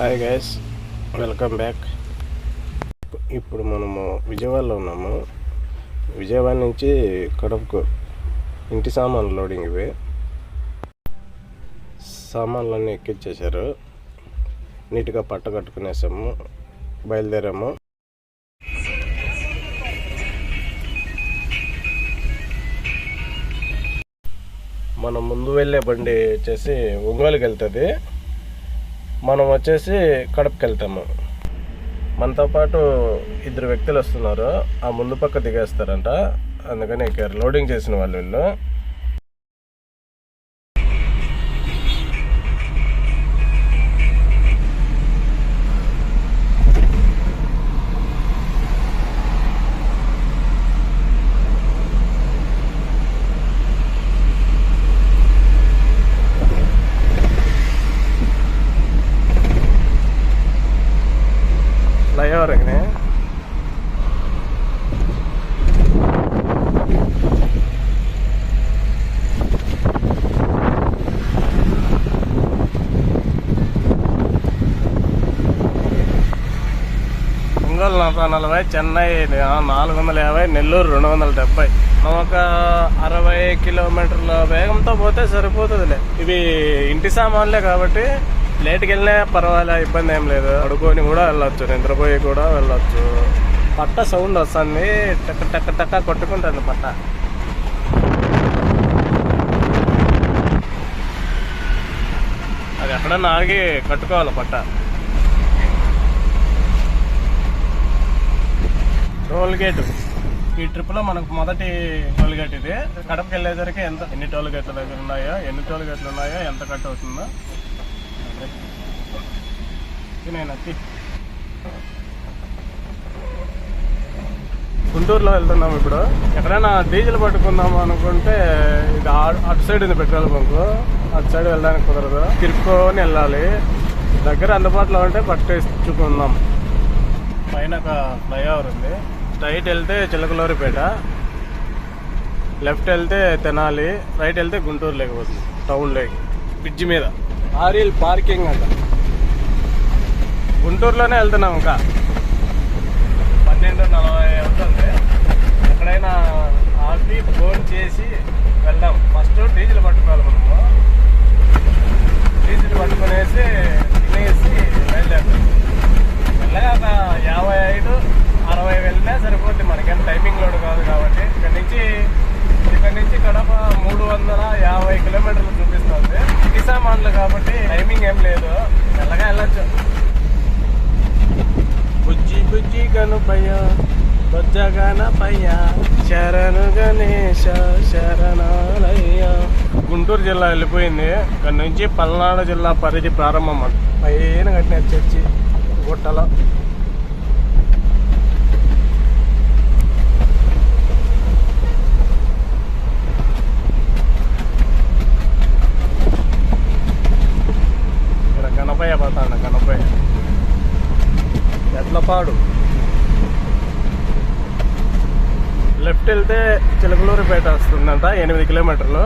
Hi guys welcome back ఇప్పుడు మనము విజయవాడలో ఉన్నాము. విజయవాడ నుంచి కడపకు ఇంటి సామాన్లు లోడింగ్ ఇవి సామాన్లన్నీ ఎక్కించేశారు నీట్గా పట్ట కట్టుకునేసాము బయలుదేరాము. మనం ముందు వెళ్ళే బండి వచ్చేసి ఒంగోలుకి వెళ్తుంది. మనం వచ్చేసి కడపకి వెళ్తాము మనతో పాటు ఇద్దరు వ్యక్తులు వస్తున్నారు. ఆ ముందు పక్క దిగేస్తారంట. అందుకని ఎక్కారు లోడింగ్ చేసిన వాళ్ళు వీళ్ళు ఫ్లైఓవర్ ఎక్కనే నలభై చెన్నై నాలుగు వందల యాభై నెల్లూరు రెండు వందల డెబ్బై. మనం ఒక అరవై కిలోమీటర్ల వేగంతో పోతే సరిపోతుందిలే. ఇవి ఇంటి సామాన్లే కాబట్టి లేట్కి వెళ్ళినా పర్వాలే ఇబ్బంది ఏం లేదు. అడుకొని కూడా వెళ్ళొచ్చు నిద్రపోయి కూడా వెళ్ళొచ్చు. పట్ట సౌండ్ వస్తుంది టక్ టక్ టక్ కొట్టుకుంటుంది పట్ట. అది ఎక్కడన్నా ఆగి కట్టుకోవాలి పట్ట. Toll gate. ఈ ట్రిప్లో మనకు మొదటి టోల్ గేట్ ఇది. కడపకి వెళ్ళేసరికి ఎంత ఎన్ని టోల్ గేట్ల దగ్గర ఉన్నాయో ఎన్ని టోల్ గేట్లు ఉన్నాయో ఎంత కట్ అవుతుందో. నేను అతి గుంటూరులో వెళ్తున్నాం ఇప్పుడు. ఎక్కడైనా డీజిల్ పట్టుకుందాం అనుకుంటే ఇది అటు సైడ్ ఉంది పెట్రోల్ బంక్. అటు సైడ్ వెళ్ళడానికి కుదరదు. తిరుక్కొని వెళ్ళాలి. దగ్గర అందుబాటులో ఉంటే పట్టేసుకుందాం పైన ఒక ఫ్లైఓవర్ ఉంది. స్ట్రైట్ వెళ్తే చిలకలూరిపేట. లెఫ్ట్ వెళ్తే తెనాలి. రైట్ వెళ్తే గుంటూరు లేకపోతుంది టౌన్ లేక్ బ్రిడ్జ్ మీద. ఆరిల్ పార్కింగ్ అంట. గుంటూరులోనే వెళ్తున్నాం ఇంకా. పన్నెండు నలభై అవుతుంది. ఎక్కడైనా ఆపి ఫోన్ చేసి వెళ్దాం. ఫస్ట్ డీజిల్ పట్టుకోవాలి మనము. డీజిల్ పట్టుకునేసి తినేసి బయలుదేరుతాం. మెల్లగా ఒక యాభై ఐదు అరవై వెళ్ళినా సరిపోద్ది. మనకేం టైమింగ్ లోడ్ కాదు కాబట్టి. ఇక్కడ నుంచి ఇక్కడ నుంచి కడప మూడు వందల యాభై కిలోమీటర్లు చూపిస్తుంది. ఇంటి సామాన్లు కాబట్టి టైమింగ్ ఏం లేదు. మెల్లగా వెళ్ళొచ్చు. బుజ్జి బుజ్జి గణపయ్య బొజ్జగణపయ్య శరణు గణేశ శరణాలయ్య. గుంటూరు జిల్లా వెళ్ళిపోయింది. ఇక్కడ నుంచి పల్నాడు జిల్లా పరిధి ప్రారంభం అంట పైన కట్టిన చర్చి గుట్టలో. ఇక్కడ గణపయ్య పోతాడు గణపయ్య ఎడ్లపాడు. లెఫ్ట్ వెళ్తే చిలకలూరుపేట వస్తుందంట ఎనిమిది కిలోమీటర్లు.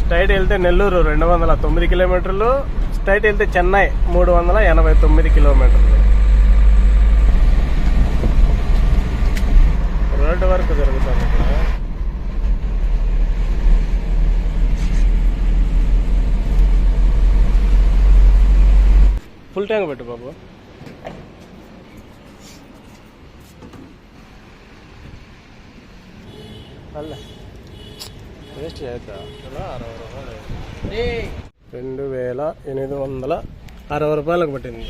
స్ట్రైట్ వెళ్తే నెల్లూరు రెండు వందల తొమ్మిది కిలోమీటర్లు. స్ట్రైట్ వెళ్తే చెన్నై మూడు వందల ఎనభై తొమ్మిది కిలోమీటర్లు. రోడ్డు వరకు జరుగుతుంది ఇక్కడ. ఫుల్ ట్యాంక్ పెట్టు బాబు అల్ల వేస్ట్ చేద్దా ఇలా అరవై రూపాయలు రెండు వేల ఎనిమిది వందల అరవై రూపాయలకు పట్టింది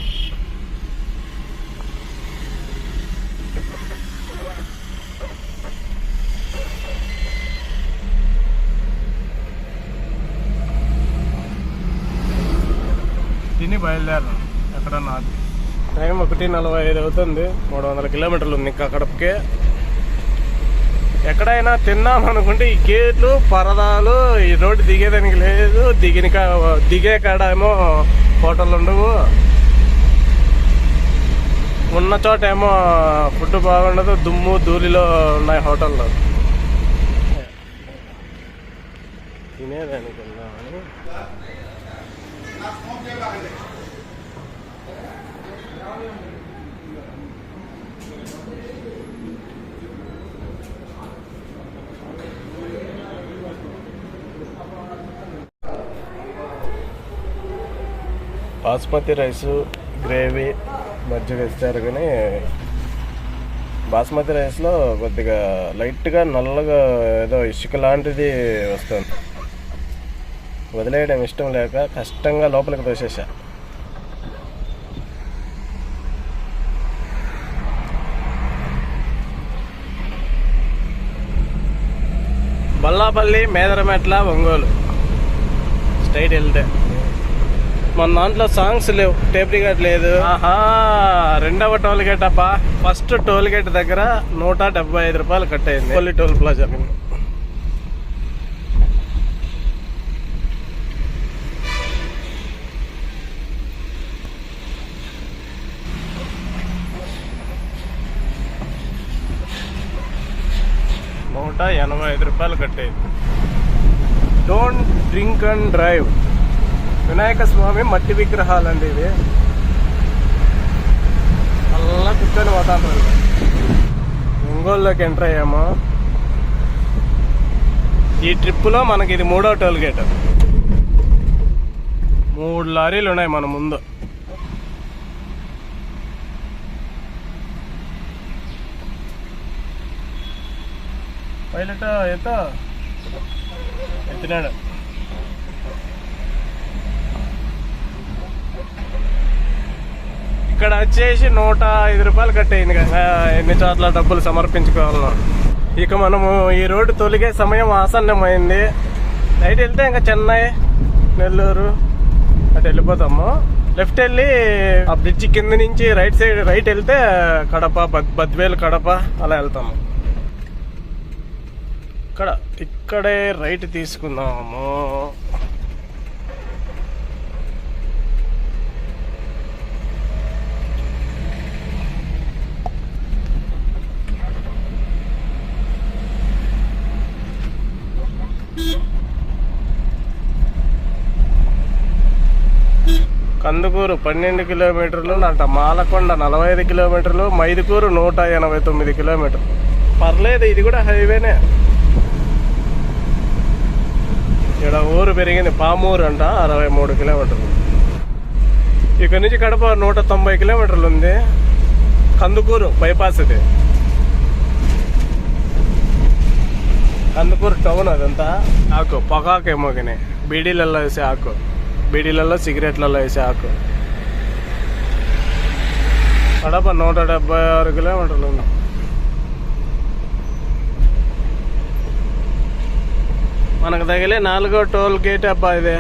తిని బయలుదేరాను ఎక్కడన్నా టైం ఒకటి నలభై ఐదు అవుతుంది. మూడు వందల కిలోమీటర్లు ఉంది ఇంకా కడపకే ఎక్కడైనా తిన్నాం అనుకుంటే ఈ గేట్లు పరదాలు ఈ రోడ్డు దిగేదానికి లేదు. దిగిన దిగే కాడ ఏమో హోటల్ ఉండవు. ఉన్న చోట ఏమో ఫుడ్ బాగుండదు. దుమ్ము ధూళిలో ఉన్నాయి హోటల్లో తినేదానికి బాస్మతి రైస్ గ్రేవీ మజ్జిగ ఇస్తారు కానీ బాస్మతి రైస్లో కొద్దిగా లైట్గా నల్లగా ఏదో ఇసుక లాంటిది వస్తుంది. వదిలేయడం ఇష్టం లేక కష్టంగా లోపలికి తోసేసా. బల్లాపల్లి మేదరమెట్ల ఒంగోలు. స్ట్రైట్ వెళ్తే. మన దాంట్లో సాంగ్స్ లేవు. టేప్ రికార్డ్ లేదు. ఆహా రెండవ టోల్ గేట్ అబ్బా. ఫస్ట్ టోల్ గేట్ దగ్గర నూట డెబ్బై ఐదు రూపాయలు కట్ అయింది. కొల్లి టోల్ ప్లాజా నూట ఎనభై ఐదు రూపాయలు కట్టేది don't drink and drive Vinayaka Swami మట్టి విగ్రహాలండి ఇవి. అలా కూర్చొని పోతాను ఒంగోలులోకి ఎంటర్ అయ్యాము. ఈ ట్రిప్పులో మనకి ఇది మూడో టోల్ గేట్. మూడు లారీలు ఉన్నాయి మన ముందు. పైలట్ ఎత్త ఎత్తినాడు. ఇక్కడ వచ్చేసి నూట ఐదు రూపాయలు కట్టేయింది కదా. ఎన్ని చోట్ల డబ్బులు సమర్పించుకోవాలన్నా ఇక మనము ఈ రోడ్డు తొలిగే సమయం ఆసన్నమైంది. నైట్ వెళ్తే ఇంకా చెన్నై నెల్లూరు అటు వెళ్ళిపోతాము. లెఫ్ట్ వెళ్ళి ఆ బ్రిడ్జ్ కింద నుంచి రైట్ సైడ్ రైట్ వెళ్తే కడప బద్వేలు కడప అలా వెళ్తాము. ఇక్కడ ఇక్కడే రైట్ తీసుకుందాము. కందుకూరు పన్నెండు కిలోమీటర్లు అంట మాలకొండ నలభై ఐదు కిలోమీటర్లు మైదుకూరు నూట ఎనభై తొమ్మిది కిలోమీటర్లు. పర్లేదు ఇది కూడా హైవేనే. ఇక్కడ ఊరు పెరిగింది పామూరు అంట అరవై మూడు కిలోమీటర్లు. ఇక్కడ నుంచి కడప నూట తొంభై కిలోమీటర్లు ఉంది. కందుకూరు బైపాస్ ఇది. కందుకూరు టౌన్ అదంతా. ఆకు పొగాకు ఏమో కానీ బీడీలలో వేసే ఆకు. బీడీలలో సిగరెట్లలో వేసే ఆకు. కడప నూట డెబ్బై ఆరు కిలోమీటర్లు ఉంది. మనకు తగిలే నాలుగో టోల్ గేట్ అబ్బా ఇదే.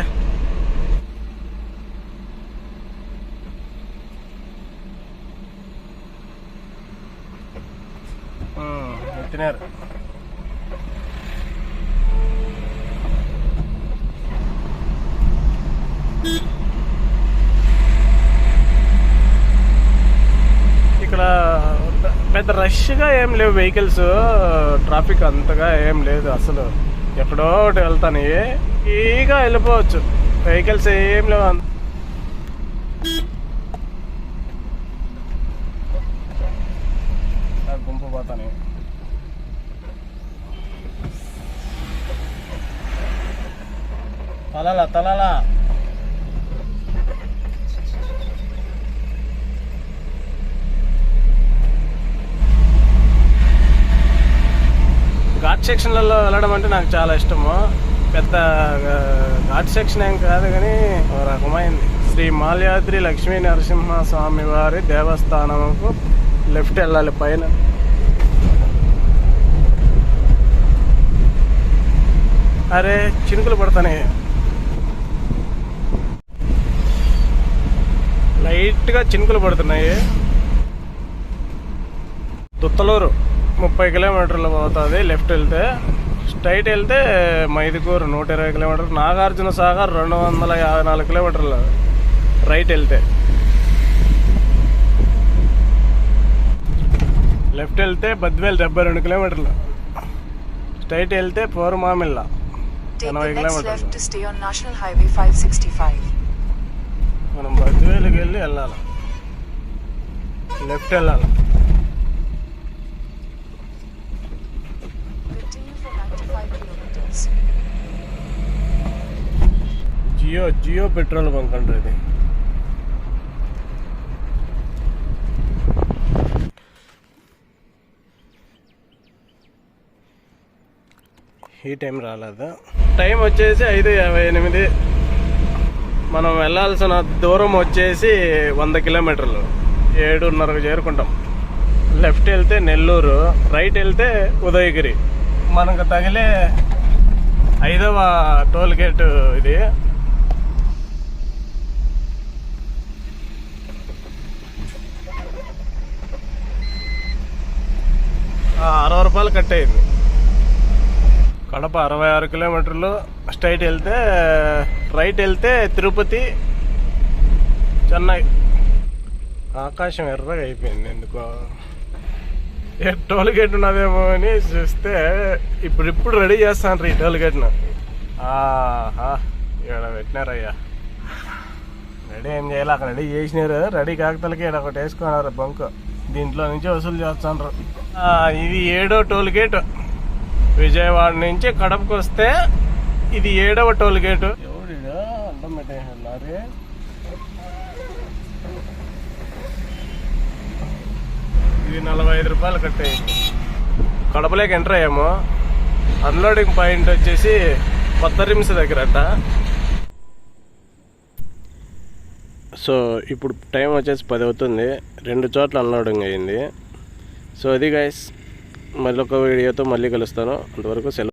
పెద్ద రష్గా ఏం లేవు వెహికల్స్. ట్రాఫిక్ అంతగా ఏం లేదు అసలు. ఎక్కడో ఒకటి వెళ్తాను. ఈగా వెళ్ళిపోవచ్చు. వెహికల్స్ ఏం లేవు అంత. గుంపు పోతాను. తలలా తలలా. సెక్షన్లలో వెళ్ళడం అంటే నాకు చాలా ఇష్టము. పెద్ద ఘాట్ సెక్షన్ ఏం కాదు కానీ ఒక రకమైంది. శ్రీ మాల్యాద్రి లక్ష్మీ నరసింహ స్వామి వారి దేవస్థానముకు లెఫ్ట్ వెళ్ళాలి పైన. అరే చినుకులు పడతాయి లైట్గా చినుకులు పడుతున్నాయి. దుత్తలూరు. ముప్పై కిలోమీటర్లు పోతుంది లెఫ్ట్ వెళ్తే. స్ట్రైట్ వెళ్తే మైదుకూరు నూట ఇరవై కిలోమీటర్లు. నాగార్జున సాగర్ రెండు వందల యాభై నాలుగు కిలోమీటర్లు. రైట్ వెళ్తే. లెఫ్ట్ వెళ్తే బద్వేలు డెబ్బై రెండు కిలోమీటర్లు. స్ట్రైట్ వెళ్తే పోరుమామిల్ల ఎనభై కిలోమీటర్లు. left to stay on National Highway 565. మనం బద్వేలుకి వెళ్ళి వెళ్ళాలి. లెఫ్ట్ వెళ్ళాలి. జియో జియో పెట్రోల్ బంక్ అంటే ఇది ఈ టైం రాలేదా? టైం వచ్చేసి ఐదు యాభై ఎనిమిది. మనం వెళ్ళాల్సిన దూరం వచ్చేసి వంద కిలోమీటర్లు. ఏడున్నరకు చేరుకుంటాం. లెఫ్ట్ వెళ్తే నెల్లూరు రైట్ వెళ్తే ఉదయగిరి. మనకు తగిలే ఐదవ టోల్ గేట్ ఇది. అరవై రూపాయలు కట్ అయింది. కడప అరవై ఆరు కిలోమీటర్లు స్ట్రైట్ వెళ్తే రైట్ వెళ్తే తిరుపతి చెన్నై. ఆకాశం ఎర్రగా అయిపోయింది ఎందుకో. టోల్ గేట్ ఉన్నదేమో అని చూస్తే ఇప్పుడు ఇప్పుడు రెడీ చేస్తాను ఈ టోల్ గేట్ను. ఆహా ఇక్కడ పెట్టినారయ్యా. రెడీ ఏం చేయాలి? అక్కడ రెడీ చేసినారు రెడీ కాకతలకి ఇక్కడ ఒకటి వేసుకున్నారు బంక్. దీంట్లో నుంచి వసూలు చేస్తాను ఇది ఏడో టోల్ గేట్. విజయవాడ నుంచి కడపకు వస్తే ఇది ఏడవ టోల్ గేట్. ఎవడు అర్థం పెట్టేసాడు లారీ? ఇది నలభై ఐదు రూపాయలు కట్టేయండి కడపలోకి ఎంటర్ అయ్యాము. అన్లోడింగ్ పాయింట్ వచ్చేసి కొత్త రిమ్స్ దగ్గర సో ఇప్పుడు టైం వచ్చేసి పది అవుతుంది. రెండు చోట్ల అన్లోడింగ్ అయ్యింది. సో అది గైస్ మళ్ళీ ఒక వీడియోతో మళ్ళీ కలుస్తాను. అంతవరకు సెలవు.